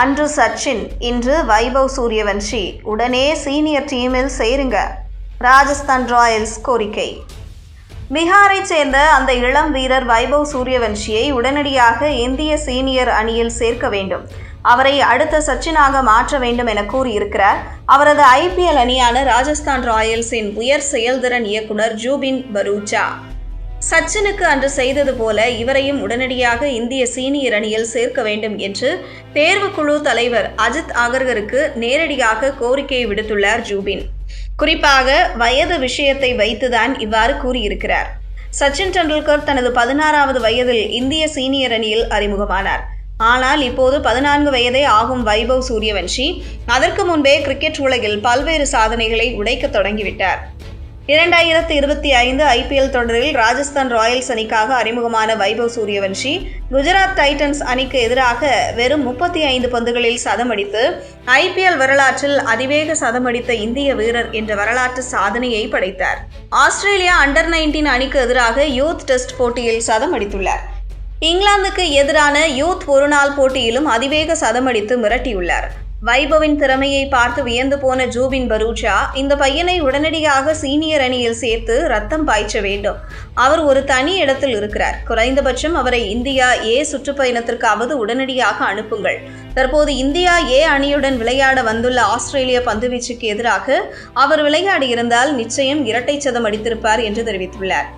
அன்று சச்சின் இன்று வைபவ் சூரியவன்ஷி உடனே சீனியர் டீமில் சேருங்க. ராஜஸ்தான் ராயல்ஸ் கோரிக்கை. பீகாரைச் சேர்ந்த அந்த இளம் வீரர் வைபவ் சூரியவன்ஷியை உடனடியாக இந்திய சீனியர் அணியில் சேர்க்க வேண்டும். அவரை அடுத்த சச்சினாக மாற்ற வேண்டும் என கூறியிருக்கிறார். அவரது ஐபிஎல் அணியான ராஜஸ்தான் ராயல்ஸின் உயர் செயல்திறன் இயக்குனர் ஜூபின் பரூச்சா. சச்சினுக்கு அன்று செய்தது போல இவரையும் உடனடியாக இந்திய சீனியர் அணியில் சேர்க்க வேண்டும் என்று தேர்வுக்குழு தலைவர் அஜித் ஆகர்கருக்கு நேரடியாக கோரிக்கை விடுத்துள்ளார் ஜூபின். குறிப்பாக வயது விஷயத்தை வைத்துதான் இவ்வாறு கூறியிருக்கிறார். சச்சின் டெண்டுல்கர் தனது பதினாறாவது வயதில் இந்திய சீனியர் அணியில் அறிமுகமானார். ஆனால் இப்போது பதினான்கு வயதே ஆகும் வைபவ் சூரியவன்ஷி. அதற்கு முன்பே கிரிக்கெட் உலகில் பல்வேறு சாதனைகளை உடைக்க தொடங்கிவிட்டார். இரண்டாயிரத்தி இருபத்தி ஐந்து ஐபிஎல் தொடரில் ராஜஸ்தான் ராயல்ஸ் அணிக்காக அறிமுகமான வைபவ் சூரியவன்ஷி குஜராத் டைட்டன்ஸ் அணிக்கு எதிராக வெறும் முப்பத்தி ஐந்து பந்துகளில் சதமடித்து ஐபிஎல் வரலாற்றில் அதிவேக சதமடித்த இந்திய வீரர் என்ற வரலாற்று சாதனையை படைத்தார். ஆஸ்திரேலியா அண்டர் நைன்டீன் அணிக்கு எதிராக யூத் டெஸ்ட் போட்டியில் சதமடித்துள்ளார். இங்கிலாந்துக்கு எதிரான யூத் ஒருநாள் போட்டியிலும் அதிவேக சதமடித்து மிரட்டியுள்ளார். வைபவின் திறமையை பார்த்து வியந்து போன ஜூபின் பரூச்சா இந்த பையனை உடனடியாக சீனியர் அணியில் சேர்த்து ரத்தம் பாய்ச்ச வேண்டும். அவர் ஒரு தனி இடத்தில் இருக்கிறார். குறைந்தபட்சம் அவரை இந்தியா ஏ சுற்றுப்பயணத்திற்காவது உடனடியாக அனுப்புங்கள். தற்போது இந்தியா ஏ அணியுடன் விளையாட வந்துள்ள ஆஸ்திரேலிய பந்துவீச்சுக்கு எதிராக அவர் விளையாடியிருந்தால் நிச்சயம் இரட்டை சதம் அடித்திருப்பார் என்று தெரிவித்துள்ளார்.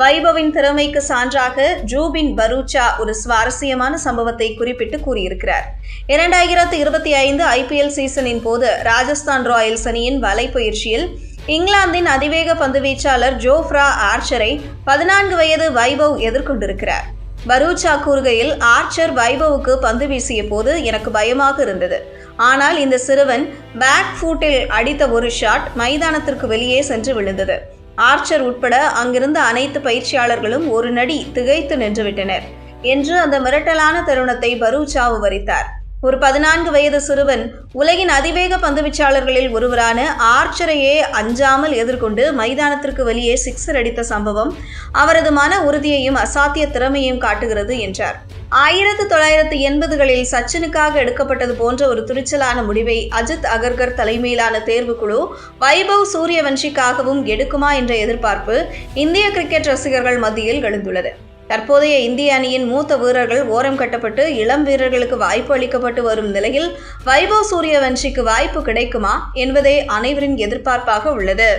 வைபவின் திறமைக்கு சான்றாக ஜூபின் பரூச்சா ஒரு சுவாரஸ்யமான சம்பவத்தை குறிப்பிட்டு கூறியிருக்கிறார். இரண்டாயிரத்து இருபத்தி ஐந்து ஐபிஎல் சீசனின் போது ராஜஸ்தான் ராயல்ஸ் அணியின் வலைப்பயிற்சியில் இங்கிலாந்தின் அதிவேக பந்துவீச்சாளர் ஜோஃப்ரா ஆர்ச்சரை பதினான்கு வயது வைபவ் எதிர்கொண்டிருக்கிறார். பரூச்சா கூறுகையில் ஆர்ச்சர் வைபவுக்கு பந்து வீசிய போது எனக்கு பயமாக இருந்தது. ஆனால் இந்த சிறுவன் பேக் ஃபூட்டில் அடித்த ஒரு ஷாட் மைதானத்திற்கு வெளியே சென்று விழுந்தது. ஆர்ச்சர் உட்பட அங்கிருந்த அனைத்து பயிற்சியாளர்களும் ஒரு நடி திகைத்து நின்றுவிட்டனர் என்று அந்த மிரட்டலான தருணத்தை பரூச்சா விவரித்தார் ஒரு பதினான்கு வயது சிறுவன் உலகின் அதிவேக பந்துவீச்சாளர்களில் ஒருவரான ஆர்ச்சரையே அஞ்சாமல் எதிர்கொண்டு மைதானத்திற்கு வெளியே சிக்ஸர் அடித்த சம்பவம் அவரது மன உறுதியையும் அசாத்திய திறமையும் காட்டுகிறது என்றார். ஆயிரத்து தொள்ளாயிரத்து எண்பதுகளில் சச்சினுக்காக எடுக்கப்பட்டது போன்ற ஒரு துணிச்சலான முடிவை அஜித் அகர்கர் தலைமையிலான தேர்வுக்குழு வைபவ் சூரியவன்ஷிக்காகவும் எடுக்குமா என்ற எதிர்பார்ப்பு இந்திய கிரிக்கெட் ரசிகர்கள் மத்தியில் எழுந்துள்ளது. தற்போதைய இந்திய அணியின் மூத்த வீரர்கள் ஓரம் கட்டப்பட்டு இளம் வீரர்களுக்கு வாய்ப்பு அளிக்கப்பட்டு வரும் நிலையில் வைபவ் சூரியவன்ஷிக்கு வாய்ப்பு கிடைக்குமா என்பதே அனைவரின் எதிர்பார்ப்பாக உள்ளது.